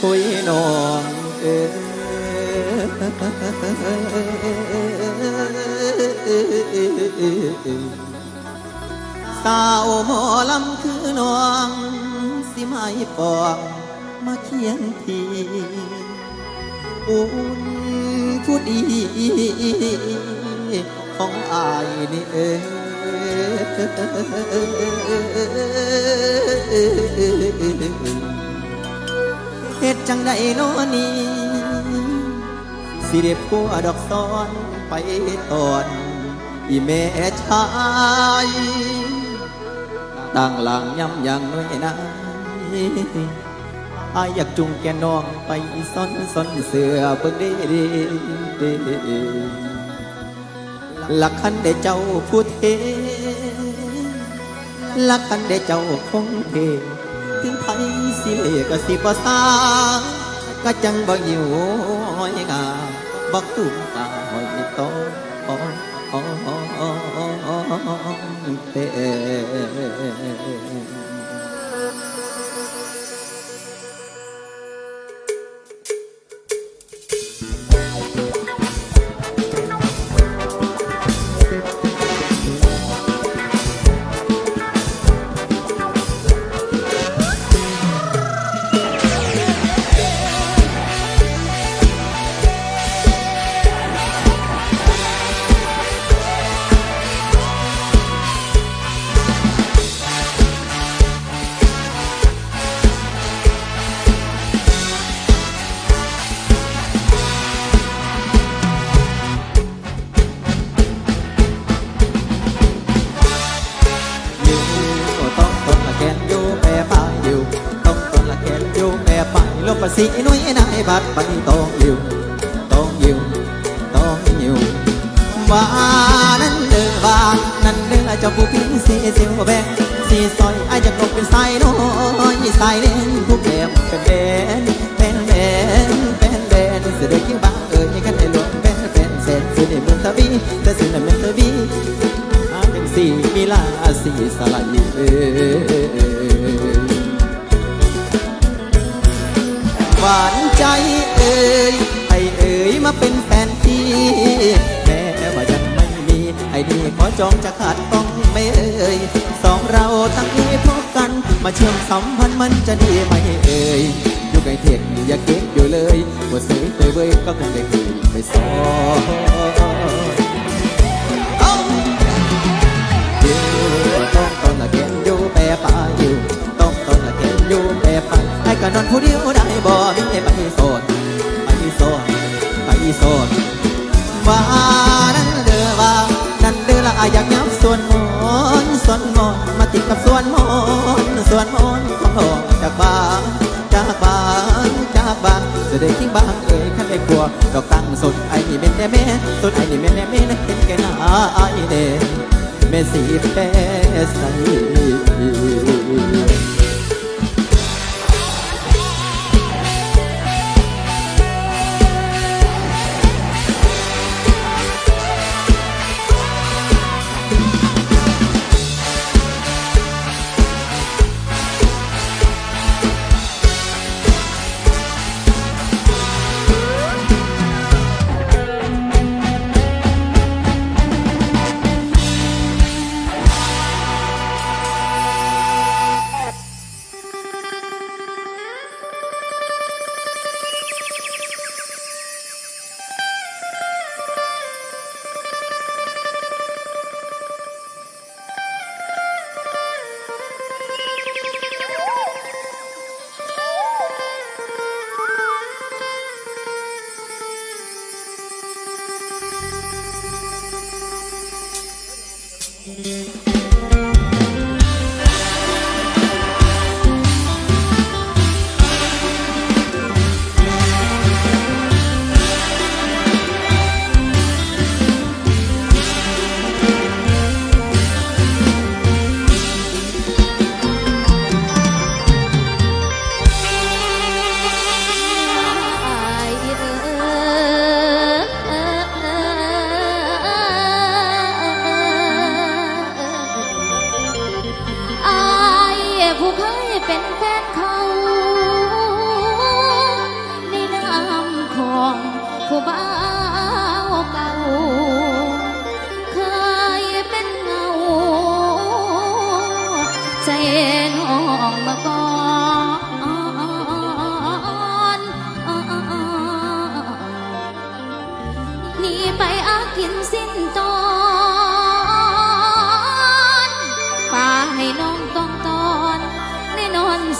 คุยนองเอสาวหมอลำคือน้อง สิไม่ปองมาเคียงทีอุ่นผู้ดีของอายนี่เองเเฮ็ดจังใดโนนี้สิเด็บกัวดอกซ้อนไปตอนอีแม่ชายตั้งหลังย้ำยังน้อยนายอายอยากจุงแกน้องไปซ่อนซ่อนเสือเบิ่งดีดีดีลักคันได้เจ้าผู้เทลักคันได้เจ้าคงเท ถึงไทยสิเลกสิบ่สาก็จังบ่อยู่ห้อยงาบักตุ้มตาห้อยโตอ๋ออ๋ออ๋ออ๋ออ๋อเต สีนุ้ยนายบัดไปต้องอยู่ต้องอยู่ต้องอยู่ว่านั้นเดือบ้านนั้นเดือเจ้าผู้พิงเสีเสียวแบงสีซอยไอจะกลบเป็นสายน้ หวานใจเอ่ยไอเอ่ยมาเป็นแฟนพี่แม้ว่ายังไม่มีไอ้นี่ขอจองจะขาดต้องไม่เอ่ยสองเราตั้งนี้พบกัน มาเชื่อมสัมพันธ์มันจะดีไหมเอ่ยอยู่ไกลเทียนอย่าเก็บอยู่เลยว่าเสยเตยเว้ยก็คงได้เคยไปสอง นอนผู้เดียวได้บ่มีไปโสดไปโสดไปโสดว่านั้นเด้อว่านั้นเด้อละอายอยากยับส่วนมนส่วนมนมาติดกับส่วนมนส่วนมนของน้อจากบ้านจากบ้านจากบ้านจะได้คิงบ้างเอ่ยขันได้กลัวดอกตั้งสดไอ้นี่เป็นแน่แม่สดไอ้นี่เป็นแน่แม่นะเห็นแก่หน้าไอ้เด้เมสีแปใส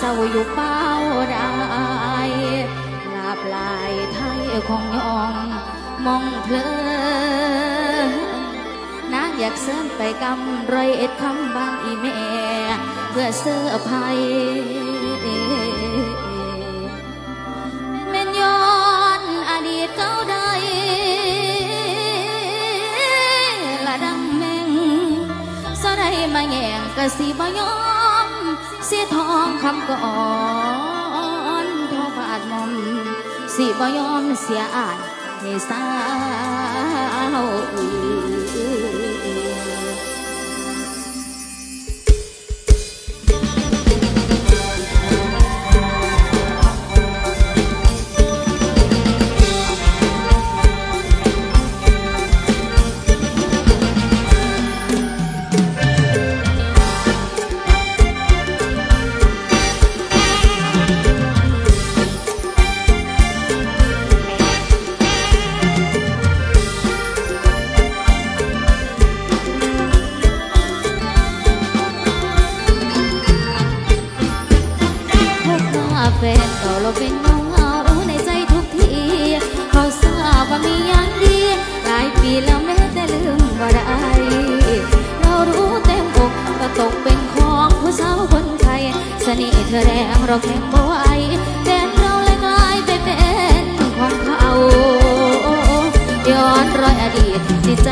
ศร้าอยู่เป้าได้ลาบลายไทยคงยองมองเพลินนางอยากเสริมไปกำไรเอ็ดคำบ้านอีแม่เพื่อเสื้อภัยแม่นย้อนอดีตเก่าใดละดังแมงสะได้มาแย่งกะสิบ่ยอม เสียทองคำก่อนทอบาดมอมสิบ่ยอมเสียอายให้สาวอื่น ฟนเก่าเราเป็นเงาเงาในใจทุกที เขาทราบว่ามีอย่างดี หลายปีแล้วแม้แต่ลืมว่าได้ เรารู้เต็มอกก็ตกเป็นของผู้สาวคนไทยเสน่ห์เธอแรงเราแข่งบ่ไหวแดนเราเลยกลายไปเป็นของเขาย้อนรอยอดีตจิตใจ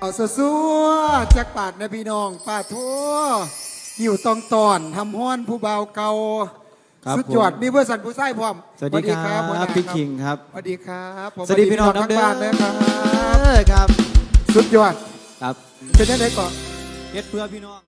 เอาซัวๆจากปาดนะพี่น้องปาดทั่วอยู่ตองตอนทำห้อนผู้เบาวเก่าครับสุดยอดผมมีเพื่อนสันผู้ใส่พร้อมสวัสดีครับหัวหน้าพี่คิงครับสวัสดีครับผมสวัสดีพี่น้องน้ำทั้เด้อบ้านนะครับ ครับ สุดยอดครับเป็นยังไงก่อน เฮ็ดเพื่อพี่น้อง